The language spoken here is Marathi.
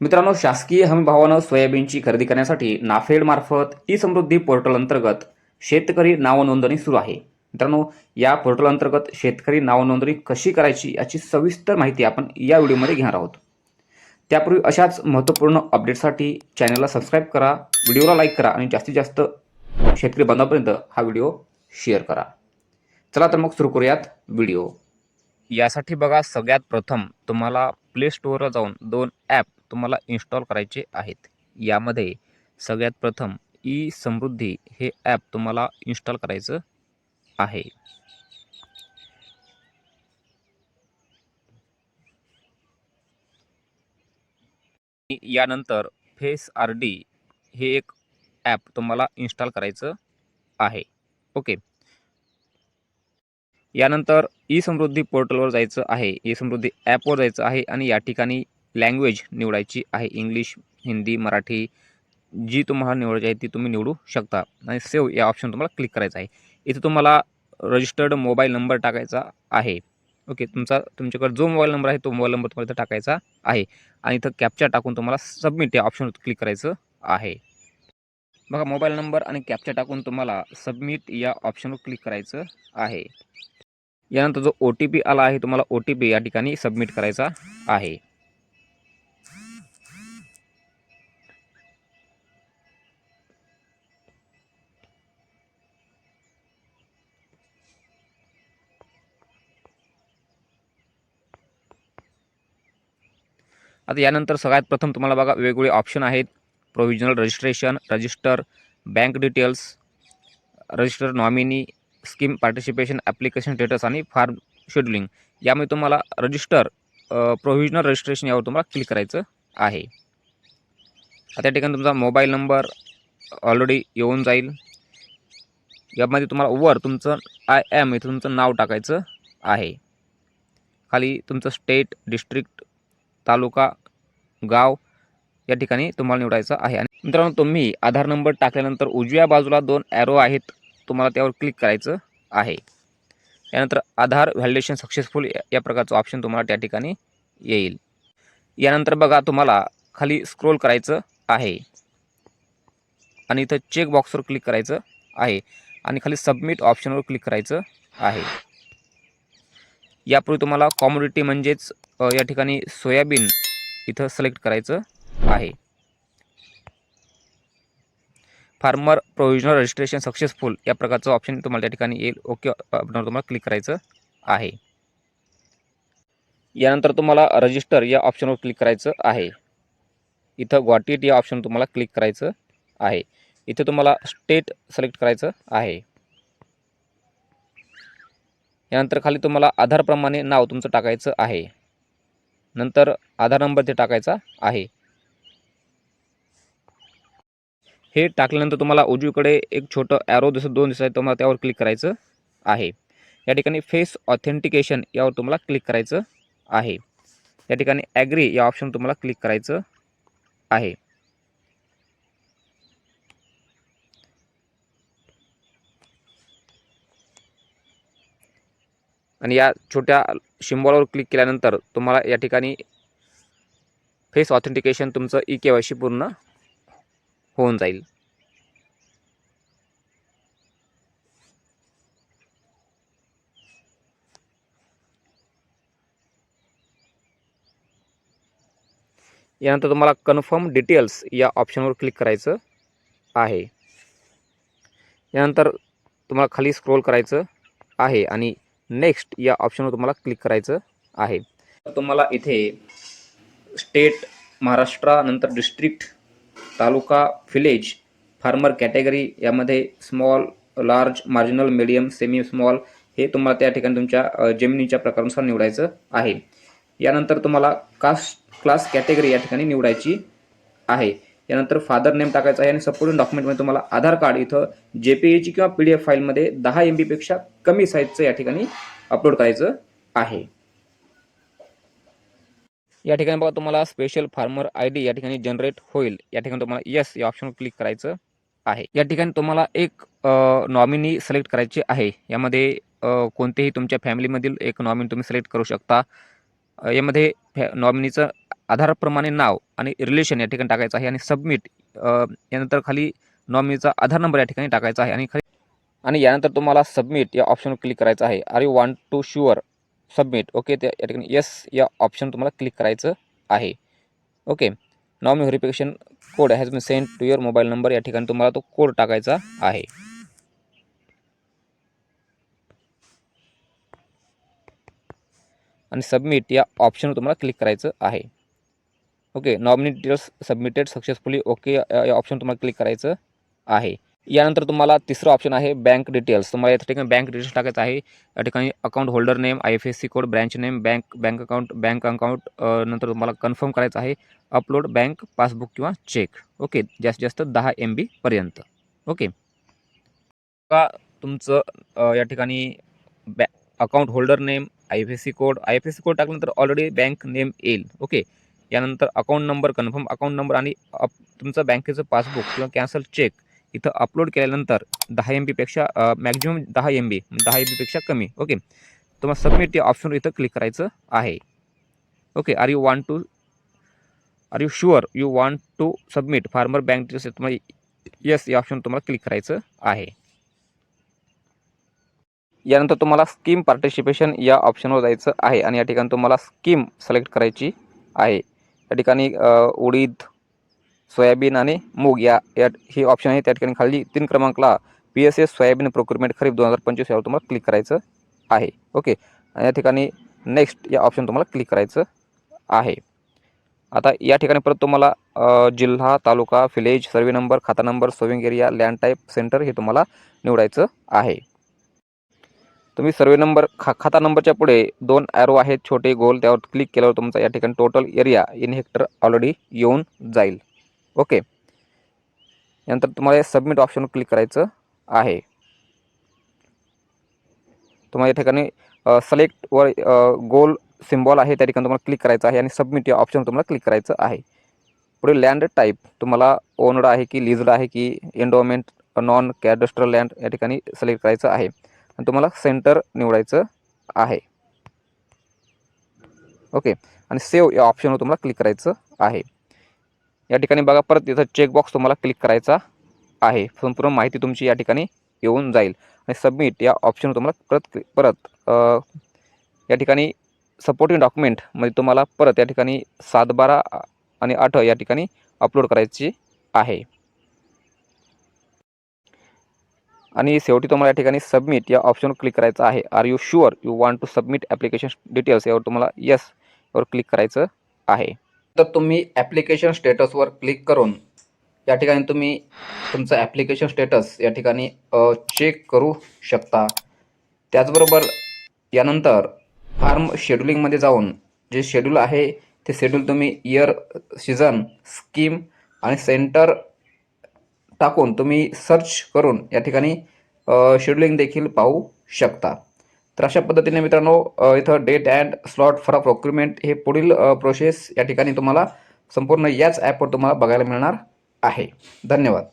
मित्रांनो शासकीय हमीभावानं सोयाबीनची खरेदी करण्यासाठी नाफेडमार्फत ई समृद्धी पोर्टल अंतर्गत शेतकरी नावनोंदणी सुरू आहे. मित्रांनो या पोर्टल अंतर्गत शेतकरी नावनोंदणी कशी करायची याची सविस्तर माहिती आपण या व्हिडिओमध्ये घेणार आहोत. त्यापूर्वी अशाच महत्त्वपूर्ण अपडेटसाठी चॅनलला सबस्क्राईब करा व्हिडिओला लाईक करा आणि जास्तीत जास्त शेतकरी बांधवापर्यंत हा व्हिडिओ शेअर करा. चला तर मग सुरू करूयात व्हिडिओ. यासाठी बघा सगळ्यात प्रथम तुम्हाला प्ले स्टोअरला जाऊन दोन ॲप तुम्हाला इन्स्टॉल करायचे आहेत. यामध्ये सगळ्यात प्रथम ई समृद्धी हे ॲप तुम्हाला इन्स्टॉल करायचं आहे. यानंतर फेस आर डी हे एक ॲप तुम्हाला इन्स्टॉल करायचं आहे. ओके. यानंतर ई समृद्धी पोर्टलवर जायचं आहे. ई समृद्धी ॲपवर जायचं आहे आणि या ठिकाणी लँग्वेज निवडायची आहे. इंग्लिश हिंदी मराठी जी तुम्हाला निवडायची आहे ती तुम्ही निवडू शकता. आणि सेव्ह या ऑप्शन तुम्हाला क्लिक करायचं आहे. इथे तुम्हाला रजिस्टर्ड मोबाईल नंबर टाकायचा आहे. ओके तुमचा तुमच्याकडे जो मोबाईल नंबर आहे तो मोबाईल नंबर तुम्हाला इथं टाकायचा आहे. आणि इथं कॅप्चा टाकून तुम्हाला सबमिट या ऑप्शनवर क्लिक करायचं आहे. बघा मोबाईल नंबर आणि कॅप्चा टाकून तुम्हाला सबमिट या ऑप्शनवर क्लिक करायचं आहे. यानंतर जो ओ टी पी आला आहे तुम्हाला ओ टी पी या ठिकाणी सबमिट करायचा आहे. आता यानंतर सगळ्यात प्रथम तुम्हाला बघा वेगवेगळे ऑप्शन आहेत. Provisional registration register bank details register nominee scheme participation application status आणि फार्म शेड्युलिंग यामध्ये तुम्हाला रजिस्टर प्रोव्हिजनल रजिस्ट्रेशन यावर तुम्हाला क्लिक करायचं आहे. आता या ठिकाणी तुमचा मोबाईल नंबर ऑलरेडी येऊन जाईल. यामध्ये तुम्हाला वर तुमचं आय एम इथं तुमचं नाव टाकायचं आहे. खाली तुमचं स्टेट डिस्ट्रिक्ट तालुका गाव या ठिकाणी तुम्हाला निवडायचं आहे. आणि मित्रांनो तुम्ही आधार नंबर टाकल्यानंतर उजव्या बाजूला दोन ॲरो आहेत तुम्हाला त्यावर क्लिक करायचं आहे. यानंतर आधार व्हॅलिडेशन सक्सेसफुल या प्रकारचं ऑप्शन तुम्हाला त्या ठिकाणी येईल. यानंतर बघा तुम्हाला खाली स्क्रोल करायचं आहे. आणि इथं चेक बॉक्सवर क्लिक करायचं आहे. आणि खाली सबमिट ऑप्शनवर क्लिक करायचं आहे. यापूर्वी तुम्हाला कॉमोडिटी म्हणजेच या ठिकाणी सोयाबीन इथं सिलेक्ट करायचं आहे. फार्मर प्रोव्हिजनल रजिस्ट्रेशन सक्सेसफुल या प्रकारचं ऑप्शन तुम्हाला त्या ठिकाणी येईल. ओके ऑप्शनवर तुम्हाला क्लिक करायचं आहे. यानंतर तुम्हाला रजिस्टर या ऑप्शनवर क्लिक करायचं आहे. इथं गॉट इट या ऑप्शन तुम्हाला क्लिक करायचं आहे. इथे तुम्हाला स्टेट सिलेक्ट करायचं आहे. यानंतर खाली तुम्हाला आधारप्रमाणे नाव तुमचं टाकायचं आहे. नंतर आधार नंबर ते टाकायचा आहे. हे टाकल्यानंतर तुम्हाला उजवीकडे एक छोटं ॲरो दिसत दोन दिसत आहे तुम्हाला त्यावर क्लिक करायचं आहे. या ठिकाणी फेस ऑथेंटिकेशन यावर तुम्हाला क्लिक करायचं आहे. या ठिकाणी ॲग्री या ऑप्शन तुम्हाला क्लिक करायचं आहे. आणि या छोट्या शिंबॉलवर क्लिक केल्यानंतर तुम्हाला या ठिकाणी फेस ऑथेंटिकेशन तुमचं ई के वाय सी पूर्ण होऊन जाईल. यानंतर तुम्हाला कन्फर्म डिटेल्स या ऑप्शनवर क्लिक करायचं आहे. यानंतर तुम्हाला खाली स्क्रोल करायचं आहे आणि नेक्स्ट या ऑप्शनवर तुम्हाला क्लिक करायचं आहे. तर तुम्हाला इथे state महाराष्ट्रानंतर district taluka village farmer category यामध्ये small large marginal medium semi small हे तुम्हाला त्या ठिकाणी तुमच्या जमिनीच्या प्रकारानुसार निवडायचं आहे. यानंतर तुम्हाला कास्ट क्लास कॅटेगरी या ठिकाणी निवडायची आहे. यानंतर फादर नेम टाकायचं आहे आणि सपोर्टिंग डॉक्युमेंटमध्ये तुम्हाला आधार कार्ड इथं जे पी एची किंवा पी डी एफ फाईलमध्ये दहा एम बीपेक्षा कमी साईजचं या ठिकाणी अपलोड करायचं आहे. या ठिकाणी बघा तुम्हाला स्पेशल फार्मर आय डी या ठिकाणी जनरेट होईल. या ठिकाणी तुम्हाला येस या ऑप्शनवर क्लिक करायचं आहे. या ठिकाणी तुम्हाला एक नॉमिनी सिलेक्ट करायची आहे. यामध्ये कोणतेही तुमच्या फॅमिलीमधील एक नॉमिनी तुम्ही सिलेक्ट करू शकता. यामध्ये फॅ नॉमिनीचं आधारप्रमाणे नाव आणि रिलेशन या ठिकाणी टाकायचं आहे आणि सबमिट यानंतर खाली नॉमिनीचा आधार नंबर या ठिकाणी टाकायचा आहे. आणि खाली आणि यानंतर तुम्हाला सबमिट या ऑप्शनवर क्लिक करायचं आहे. Are you want to sure submit okay त्या या ठिकाणी येस या ऑप्शन तुम्हाला क्लिक करायचं आहे. Okay nominee verification code has been send to your mobile number या ठिकाणी तुम्हाला तो कोड टाकायचा आहे. आणि सबमिट या ऑप्शनवर तुम्हाला क्लिक करायचं आहे. Okay nominee details submitted successfully okay या ऑप्शन तुम्हाला क्लिक करायचं आहे. यानंतर तुम्हाला तिसरं ऑप्शन आहे बँक डिटेल्स तुम्हाला या ठिकाणी बँक डिटेल्स टाकायचं आहे. या ठिकाणी account holder name I F S C code branch name bank bank account bank account नंतर तुम्हाला कन्फर्म करायचं आहे. अपलोड बँक पासबुक किंवा चेक ओके जास्तीत जास्त दहा एम बीपर्यंत ओके का तुमचं या ठिकाणी बॅ account holder name I F S C code I F S C code टाकल्यानंतर ऑलरेडी बँक नेम येईल. ओके यानंतर account number confirm account number आणि अप तुमचं बँकेचं पासबुक किंवा कॅन्सल चेक इथं अपलोड केल्यानंतर दहा एम बीपेक्षा मॅक्झिमम दहा एम म्हणजे बी दहा एम बीपेक्षा कमी. ओके तुम्हाला सबमिट या ऑप्शनवर इथं क्लिक करायचं आहे. Okay are you want to are you sure you want to submit farmer bank details तुम्हाला येस या ऑप्शन तुम्हाला क्लिक करायचं आहे. यानंतर तुम्हाला स्कीम पार्टिसिपेशन या ऑप्शनवर जायचं आहे. आणि या ठिकाणी तुम्हाला स्कीम सिलेक्ट करायची आहे. या ठिकाणी उडीद सोयाबीन आणि मूग या या ही ऑप्शन आहे. त्या ठिकाणी खाली तीन क्रमांकला P S S soybean procurement kharif दोन हजार पंचवीस यावर तुम्हाला क्लिक करायचं आहे. ओके आणि या ठिकाणी नेक्स्ट या ऑप्शन तुम्हाला क्लिक करायचं आहे. आता या ठिकाणी परत तुम्हाला जिल्हा तालुका विलेज सर्वे नंबर खाता number sowing area land type centre हे तुम्हाला निवडायचं आहे. तुम्ही सर्वे नंबर खा खाता नंबरच्या पुढे दोन ॲरो आहेत छोटे गोल त्यावर क्लिक केल्यावर तुमचा या ठिकाणी total area in hectare already येऊन जाईल. ओके यानंतर तुम्हाला सबमिट ऑप्शन क्लिक करायचं आहे. तुम्हाला या ठिकाणी सलेक्टवर गोल सिम्बॉल आहे त्या ठिकाणी तुम्हाला क्लिक करायचं आहे आणि सबमिट या ऑप्शन तुम्हाला क्लिक करायचं आहे. पुढे लँड टाईप तुम्हाला ओनड आहे की लिजड आहे की एन्डोमेंट नॉन कॅडस्ट्रल लँड या ठिकाणी सिलेक्ट करायचं आहे. आणि तुम्हाला सेंटर निवडायचं आहे. ओके आणि सेव्ह या ऑप्शनवर तुम्हाला क्लिक करायचं आहे. या ठिकाणी बघा परत इथं चेकबॉक्स तुम्हाला क्लिक करायचा आहे. संपूर्ण माहिती तुमची या ठिकाणी येऊन जाईल. आणि सबमिट या ऑप्शनवर तुम्हाला परत परत या ठिकाणी सपोर्टिंग डॉक्युमेंटमध्ये तुम्हाला परत या ठिकाणी सात बारा आणि आठ या ठिकाणी अपलोड करायची आहे. आणि शेवटी तुम्हाला या ठिकाणी सबमिट या ऑप्शनवर क्लिक करायचं आहे. Are you sure you want to submit application details यावर तुम्हाला येस यावर क्लिक करायचं आहे. तर तुम्ही ॲप्लिकेशन स्टेटसवर क्लिक करून या ठिकाणी तुम्ही तुमचं ॲप्लिकेशन स्टेटस या ठिकाणी चेक करू शकता. त्याचबरोबर यानंतर फार्म शेड्युलिंगमध्ये जाऊन जे शेड्यूल आहे ते शेड्यूल तुम्ही इयर सीझन स्कीम आणि सेंटर टाकून तुम्ही सर्च करून या ठिकाणी शेड्युलिंग देखील पाहू शकता. तर अशा पद्धतीने मित्रांनो इथं date and slot for procurement हे पुढील प्रोसेस या ठिकाणी तुम्हाला संपूर्ण याच ॲपवर तुम्हाला बघायला मिळणार आहे. धन्यवाद.